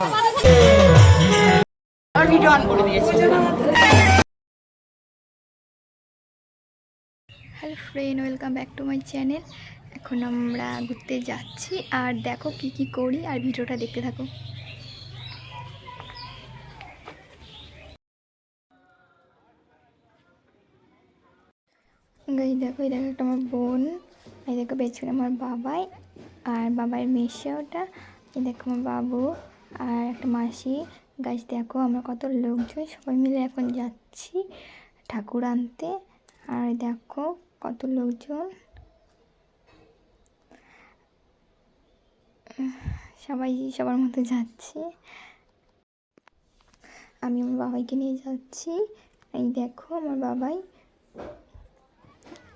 Hello friend welcome back to my channel এখন আমরা ঘুরতে যাচ্ছি আর দেখো কি কি করি আর ভিডিওটা দেখতে থাকো। গাই দেখো এই দেখো একটা আমার বোন, এই দেখো পেছনে আমার বাবাই আর বাবার মেশে ওটা, এই দেখো আমার বাবু। আর একটা মাসি, গাছ দেখো, আমরা কত লোকজন, সবাই মিলে এখন যাচ্ছি ঠাকুর আনতে। আর দেখো কত লোকজন। সবাই সবার মতো যাচ্ছে। আমি আমার বাবাইকে নিয়ে যাচ্ছি। এই দেখো আমার বাবাই।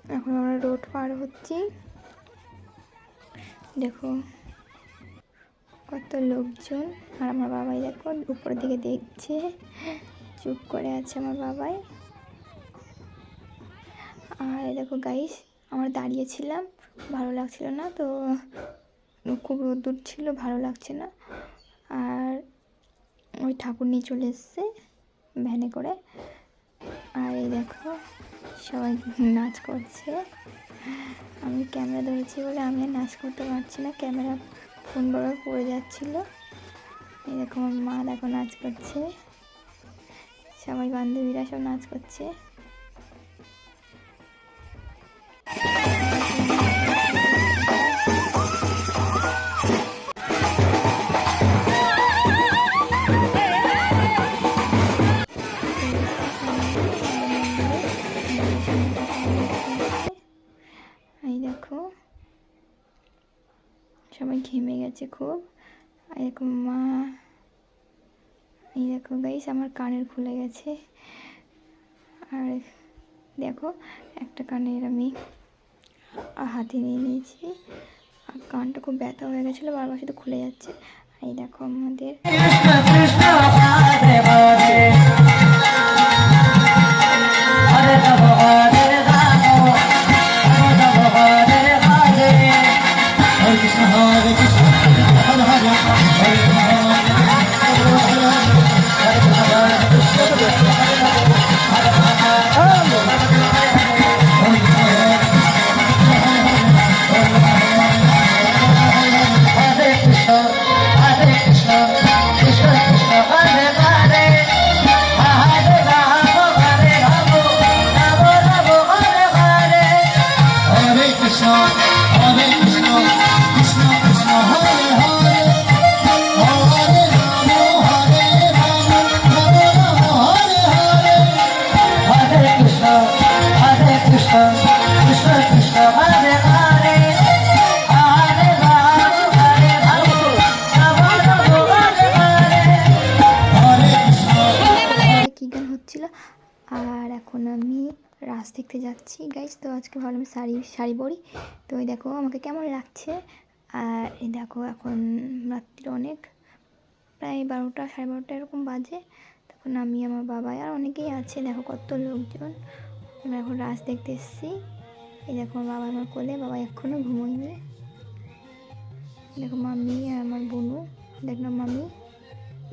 এখন আমরা রোড পার হচ্ছি। দেখো। কত লোকজন। আর আমার বাবাই দেখো উপরের দিকে দেখছে। চুপ করে আছে আমার বাবাই। আর দেখো গাইস আমরা দাঁড়িয়েছিলাম ভালো লাগছিল না তো, খুব রোদ্দুর ছিল, ভালো লাগছে না। আর ওই ঠাকুর নিয়ে চলে এসছে ভ্যানে করে। আর এই দেখো সবাই নাচ করছে। আমি ক্যামেরা ধরেছি বলে আমি আর নাচ করতে পারছি না। ক্যামেরা ফোন বড় পড়ে যাচ্ছিল। এই দেখো মা দেখো নাচ করছে। সবাই বান্ধবীরা সব নাচ করছে। সবাই ঘেমে গেছে খুব। এরকম মা, এই দেখো গাইস আমার কানের খুলে গেছে। আর দেখো, একটা কানের আমি হাতে নিয়ে নিয়েছি। আর কানটা খুব ব্যথা হয়ে গেছিল, বারবার শুধু খুলে যাচ্ছে। এই দেখো আমাদের হচ্ছিল? আর এখন আমি রাস দেখতে যাচ্ছি। গাইজ তো আজকে ভাবলাম শাড়ি শাড়ি পরি। তো এই দেখো, আমাকে কেমন লাগছে? আর এই দেখো, এখন রাত্রি অনেক। প্রায় বারোটা, সাড়ে বারোটা এরকম বাজে। তখন আমি, আমার বাবা আর অনেকেই আছে। দেখো কত লোকজন। আমরা এখন রাস দেখতে এসেছি। এই দেখো বাবা আমার কোলে, বাবা এখনও ঘুমোয়নি। দেখো মাম্মি আর আমার বোনু দেখো মাম্মি।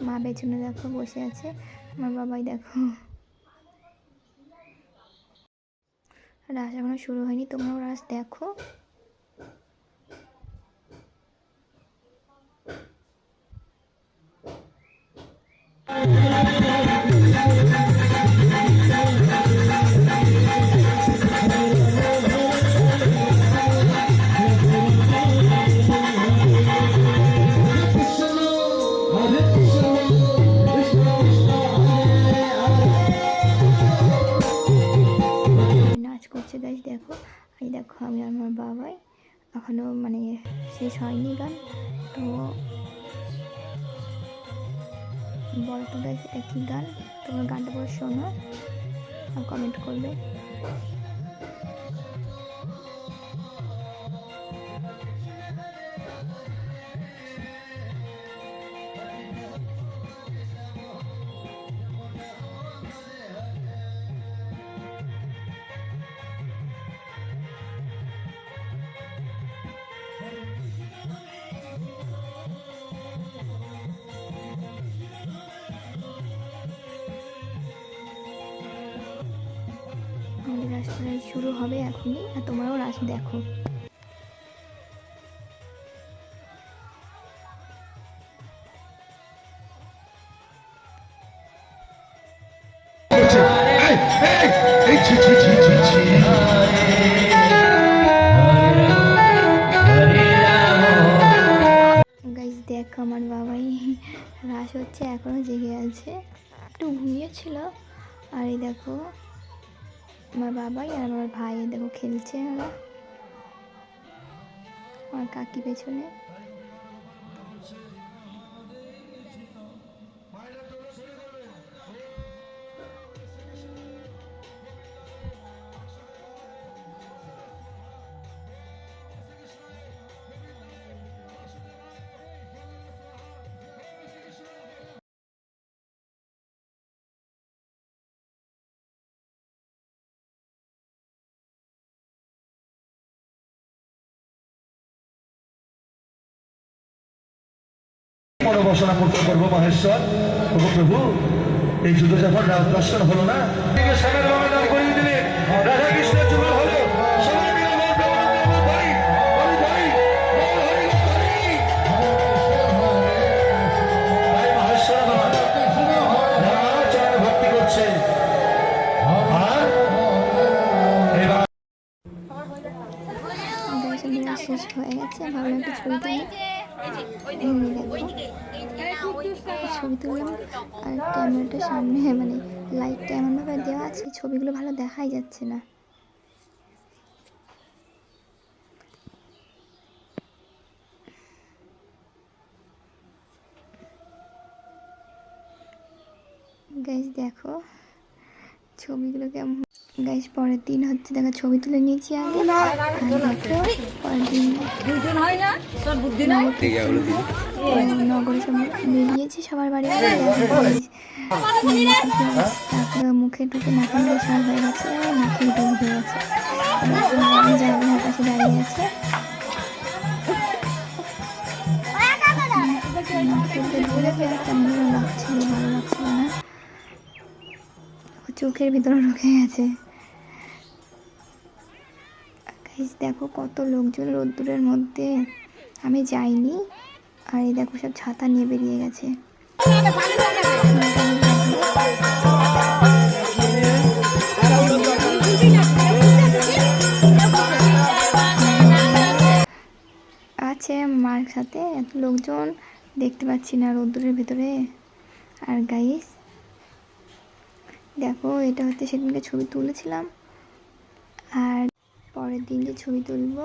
মা পেছনে দেখো বসে আছে, আমার বাবাই দেখো। রাস এখনও শুরু হয়নি, তোমরাও রাস দেখো। শেষ হয়নি গান। তো গাছ একই গান। তোমার গানটা পুরো শোনো আর কমেন্ট করবে। শুরু হবে এখনই। আর তোমরাও রাস দেখো। গাইজ দেখ আমার বাবাই। রাস হচ্ছে এখনও জেগে আছে। একটু ঘুমিয়েছিল। আর এই দেখো আমার বাবাই আর আমার ভাই দেখো খেলছে ওরা। আমার কাকি পেছনে। মনোবাসনা পূর্ণ করব মহেশ্বর। প্রভু প্রভু এই যুদ্ধ যখন রাম দর্শন হলো না যুগ হলো। শেষ হয়ে গেছে ভাবলাম একটু ছবি তুলি। ছবি তুললাম আর ক্যামেরাটার সামনে মানে লাইটটা এমনভাবে দেওয়া আছে, ছবিগুলো ভালো দেখাই যাচ্ছে না। গাইজ দেখো, ছবিগুলো কেমন গাইজ পরের দিন হচ্ছে দেখো ছবি তুলে নিয়েছি আগে। পরের দিন নগরে সব বেরিয়েছি সবার বাড়ি। তারপরে মুখে ঢুকে নাকে সব হয়ে গেছে নাকে ডুব হয়ে গেছে। আমি পাশে দাঁড়িয়ে আছে। কেমন লাগছিল ভালো লাগছিল না চোখের ভিতরে ঢুকে গেছে। গাইস দেখো কত লোকজন রোদ্দুরের মধ্যে। আমি যাইনি। আর এই দেখো সব ছাতা নিয়ে বেরিয়ে গেছে। আছে মার সাথে, এত লোকজন দেখতে পাচ্ছি না রোদ্দুরের ভেতরে। আর গাইস দেখো এটা হচ্ছে সেদিনকে ছবি তুলেছিলাম। আর পরের দিন যে ছবি তুলব,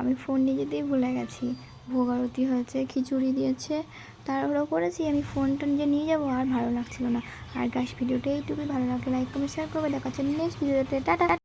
আমি ফোন নিয়ে যেতেই ভুলে গেছি। ভোগ আরতি হয়েছে, খিচুড়ি দিয়েছে, তাড়াহুড়ো করেছি, আমি ফোনটা নিজে নিয়ে যাব, আর ভালো লাগছিল না। আর গাছ ভিডিওটা এইটুকুই। ভালো লাগে লাইক কমেন্ট শেয়ার করবে। দেখা হচ্ছে নেক্সট ভিডিওতে টাটা!